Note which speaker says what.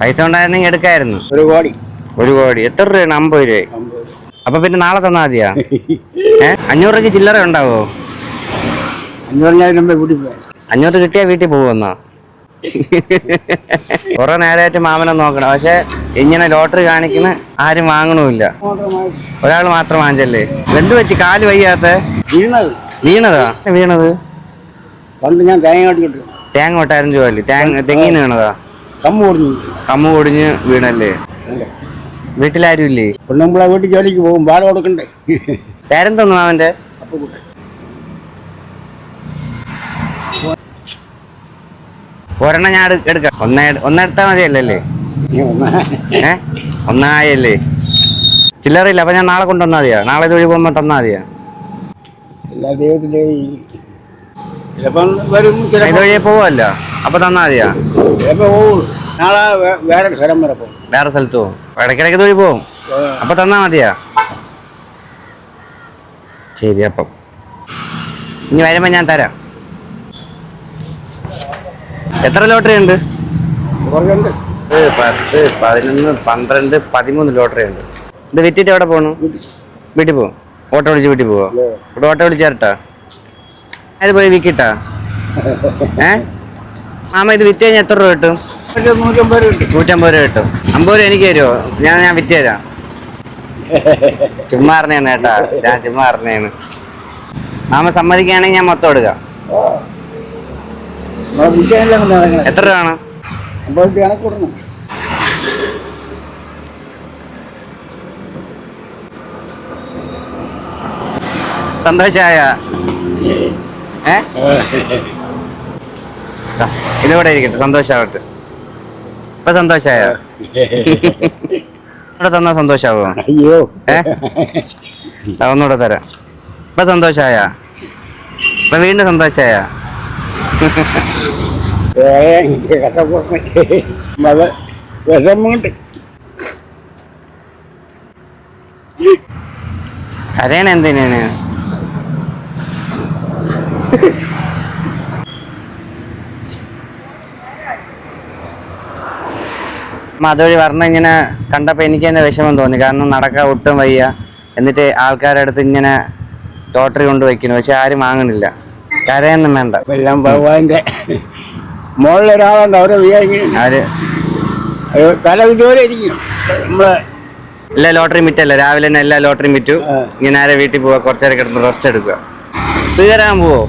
Speaker 1: പൈസ ഉണ്ടായിരുന്നെങ്കിൽ എടുക്കായിരുന്നു.
Speaker 2: ഒരു കോടി.
Speaker 1: ഒരു കോടി. എത്ര രൂപയാണ്? അമ്പത് രൂപ അപ്പൊ പിന്നെ നാളെ തന്നാ മതിയാ? ഏ? അഞ്ഞൂറ് രൂപയ്ക്ക് ചില്ലറ ഉണ്ടാവോ?
Speaker 2: രൂപ കൂട്ടി പോയി.
Speaker 1: അഞ്ഞൂറ് കിട്ടിയാ വീട്ടിൽ പോകുമെന്നോ? കുറെ നേരമായിട്ട് മാമനെ നോക്കണം. പക്ഷെ ഇങ്ങനെ ലോട്ടറി കാണിക്കുന്ന ആരും വാങ്ങണമില്ല ഒരാൾ മാത്രം വാങ്ങിച്ചല്ലേ? എന്ത് പറ്റി? കാൽ വയ്യാത്ത?
Speaker 2: വീണത്.
Speaker 1: വീണതാ? വീണത്?
Speaker 2: പണ്ട് ഞാൻ തേങ്ങ
Speaker 1: തേങ്ങ കൊട്ടായിരുന്നു ജോലി തേങ്ങ തെങ്ങിന് വീണതാ?
Speaker 2: കമ്മ
Speaker 1: പൊടിഞ്ഞ് വീണല്ലേ? വീട്ടിലാരും ഇല്ലേ
Speaker 2: പെണ്ണുമ്പിളെ വീട്ടിൽ ജോലിക്ക് പോകും പാട് കൊടുക്കണ്ടേ?
Speaker 1: പേരെന്തോന്നു അവന്റെ
Speaker 2: അപ്പൊ
Speaker 1: ഒരെണ്ണം ഞാൻ എടുക്ക എടുക്കാം. ഒന്നേ ഒന്നെടുത്താൽ മതിയല്ലേ ഏ? ഒന്നായല്ലേ? ചില്ലറയില്ല അപ്പൊ ഞാൻ നാളെ കൊണ്ടുവന്നാ മതിയാ? നാളെ ജോലി പോകുമ്പോ തന്നാ മതിയാ?
Speaker 2: എല്ലാ ദൈവത്തിന്റെ ചിലപ്പം വരും
Speaker 1: ഇത്
Speaker 2: ചിലപ്പോൾ
Speaker 1: വഴിയെ പോവല്ലോ? അപ്പൊ തന്നാ മതിയാ?
Speaker 2: നാളെ വേറെ സ്ഥലം വരെ പോകും
Speaker 1: വേറെ സ്ഥലത്ത്? പോകും ഇടയ്ക്കിടയ്ക്ക് തൊഴിൽ പോകും അപ്പൊ തന്നാ മതിയാ. ശരി അപ്പം. ഇനി വരുമ്പോ ഞാൻ തരാം. എത്ര ലോട്ടറി ഉണ്ട്? പത്ത് പത്ത് പതിനൊന്ന് പന്ത്രണ്ട് പതിമൂന്ന് ലോട്ടറി ഉണ്ട്. ഇത് വിറ്റിട്ട് എവിടെ പോണു? വീട്ടിൽ. പോവും. ഓട്ടോ വിളിച്ച് വീട്ടിൽ പോവോ? ഇവിടെ ഓട്ടോ വിളിച്ചേരട്ടാ അത് പോയി വിക്കിട്ടാ. ഏ? മാമ ഇത് വിറ്റ് കഴിഞ്ഞാൽ എത്ര രൂപ കിട്ടും?
Speaker 2: നൂറ്റമ്പത് രൂപ
Speaker 1: കിട്ടും. അമ്പത് രൂപ എനിക്ക് തരുമോ ഞാൻ ഞാൻ വിറ്റ് തരാം. ചുമ്മാ അറിഞ്ഞു കേട്ടാ. ഞാൻ ചുമ്മാ അറിഞ്ഞു മാമ സമ്മതിക്കുകയാണെങ്കിൽ ഞാൻ മൊത്തം എടുക്കാം. എത്ര രൂപ ആണ്? സന്തോഷമായ ഏ. ഇതിവിടെ ഇരിക്കട്ടെ. സന്തോഷാവട്ടെ. ഇപ്പൊ സന്തോഷായോ? ഇവിടെ തന്നാ സന്തോഷാവോ?
Speaker 2: അയ്യോ.
Speaker 1: ഒന്നുകൂടെ തരാം. ഇപ്പൊ സന്തോഷായ? ഇപ്പൊ വീണ്ടും സന്തോഷായ? കരയണ എന്തിനാണ്? അതുവഴി പറഞ്ഞ ഇങ്ങനെ കണ്ടപ്പോൾ എനിക്ക് തന്നെ വിഷമം തോന്നി. കാരണം നടക്കാൻ ഒട്ടും വയ്യ. എന്നിട്ട് ആൾക്കാരുടെ അടുത്ത് ഇങ്ങനെ ലോട്ടറി കൊണ്ട് വയ്ക്കുന്നു പക്ഷെ ആരും വാങ്ങണില്ല. കരയൊന്നും വേണ്ട.
Speaker 2: എല്ലാം ഭഗവാന്റെ. മുകളിലൊരാളുണ്ട് അവരെ
Speaker 1: ആര്?
Speaker 2: തല ഇതുപോലെ ഇരിക്കും. നമ്മളെ
Speaker 1: എല്ലാ ലോട്ടറിയും വിറ്റല്ല? രാവിലെ തന്നെ എല്ലാ ലോട്ടറിയും വിറ്റു. ഇങ്ങനെ ആരെ വീട്ടിൽ പോവാ? കുറച്ചേരം കിടന്ന് റെസ്റ്റ് എടുക്കുക. സ്വീകരാൻ പോവോ?